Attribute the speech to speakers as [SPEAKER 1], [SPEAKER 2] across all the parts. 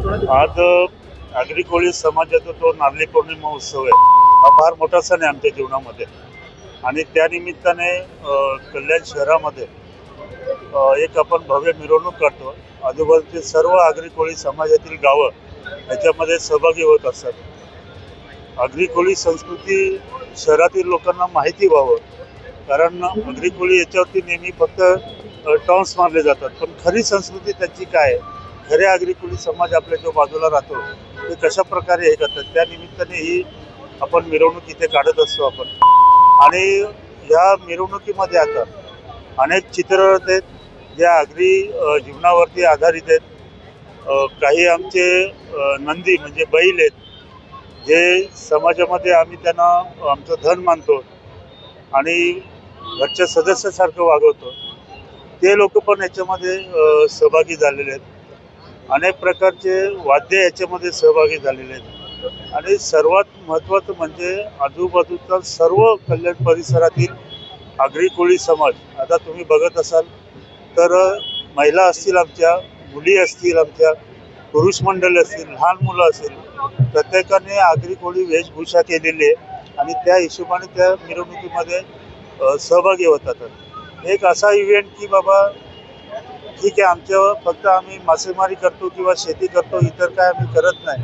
[SPEAKER 1] आज आगरी कोळी समाजाचा तो नारळी पौर्णिमा उत्सव आहे. हा फार मोठा सण आहे आमच्या जीवनामध्ये. आणि त्यानिमित्ताने कल्याण शहरामध्ये एक आपण भव्य मिरवणूक काढतो. आजूबाजूचे सर्व आगरी कोळी समाजातील गावं याच्यामध्ये सहभागी होत असतात. आगरी कोळी संस्कृती शहरातील लोकांना माहिती व्हावं. कारण आगरी कोळी याच्यावरती नेहमी फक्त टॉन्स मारले जातात. पण खरी संस्कृती त्यांची काय आहे? खरे आगरी समाज आपल्या जो बाजूला राहतो ते कशा प्रकारे हे करतात त्या निमित्ताने ही आपण मिरवणूक इथे काढत असतो आपण. आणि या मिरवणुकीमध्ये आता अनेक चित्ररथ आहेत जे आगरी जीवनावरती आधारित आहेत. काही आमचे नंदी म्हणजे बैल आहेत जे समाजामध्ये आम्ही त्यांना आमचं धन मानतो आणि घरच्या सदस्यासारखं वागवतो. ते लोक पण याच्यामध्ये सहभागी झालेले आहेत. अनेक प्रकारचे वाद्य याच्यामध्ये सहभागी झालेले आहेत. आणि सर्वात महत्त्वाचं म्हणजे आजूबाजूचा सर्व कल्याण परिसरातील आगरी कोळी समाज आता तुम्ही बघत असाल तर महिला असतील आमच्या मुली असतील आमच्या पुरुष मंडळी असतील लहान मुलं असतील प्रत्येकाने आगरी कोळी वेशभूषा केलेली आहे आणि त्या हिशोबाने त्या मिरवणुकीमध्ये सहभागी होतात. एक असा इव्हेंट की बाबा ठीक आहे आमच्या फक्त आम्ही मासेमारी करतो किंवा शेती करतो इतर काय आम्ही करत नाही.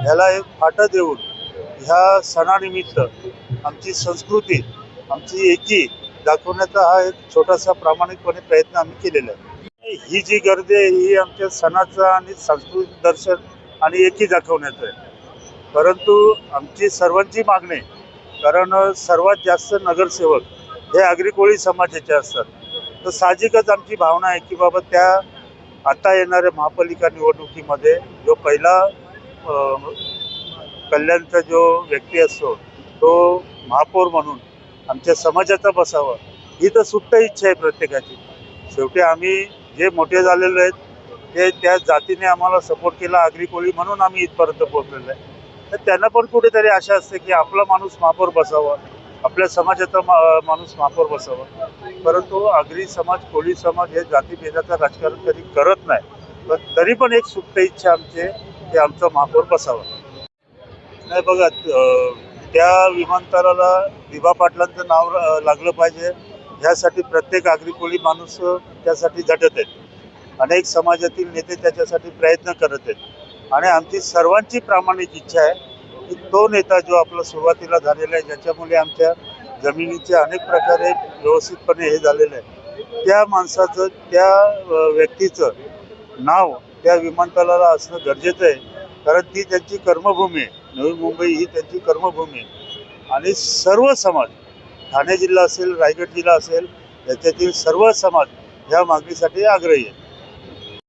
[SPEAKER 1] ह्याला एक फाटा देऊन ह्या सणानिमित्त आमची संस्कृती आमची एकी दाखवण्याचा हा एक छोटासा प्रामाणिकपणे प्रयत्न आम्ही केलेला आहे. ही जी गर्दी आहे ही आमच्या सणाचं आणि सांस्कृतिक दर्शन आणि एकी दाखवण्याचं आहे. परंतु आमची सर्वांची मागणी कारण सर्वात जास्त नगरसेवक हे आगरी कोळी समाजाचे असतात. तर साहजिकच आमची भावना आहे की बाबा त्या आता येणाऱ्या महापालिका निवडणुकीमध्ये जो पहिला कल्याणचा जो व्यक्ती असतो तो महापौर म्हणून आमच्या समाजाचा बसावा ही तर सुप्त इच्छा आहे प्रत्येकाची. शेवटी आम्ही जे मोठे झालेले आहेत ते त्या जातीने आम्हाला सपोर्ट केला आगरी कोळी म्हणून आम्ही इथपर्यंत पोहोचलेलो आहे. तर त्यांना पण कुठेतरी आशा असते की आपला माणूस महापौर बसावा. आपल्या समाजाचा मा माणूस महापौर बसावा. परंतु आगरी समाज कोळी समाज हे जातीभेदाचं राजकारण कधी करत नाही. पण तरी पण एक सुप्त इच्छा आमची की आमचा महापौर बसावा. नाही बघा त्या विमानतळाला दिवा पाटलांचं नाव लागलं पाहिजे. ह्यासाठी प्रत्येक आगरी कोळी माणूस त्यासाठी झटत आहेत. अनेक समाजातील नेते त्याच्यासाठी प्रयत्न करत आहेत. आणि आमची सर्वांची प्रामाणिक इच्छा आहे तो नेता जो आपला सुरुवातीला झालेला आहे ज्याच्यामुळे आमच्या जमिनीचे अनेक प्रकारे व्यवस्थितपणे हे झालेलं आहे. त्या माणसाचं त्या व्यक्तीचं नाव त्या विमानतळाला असणं गरजेचं आहे. कारण ती त्यांची कर्मभूमी आहे. नवी मुंबई ही त्यांची कर्मभूमी आहे. आणि सर्व समाज ठाणे जिल्हा असेल रायगड जिल्हा असेल याच्यातील सर्व समाज ह्या मागणीसाठी आग्रही आहे.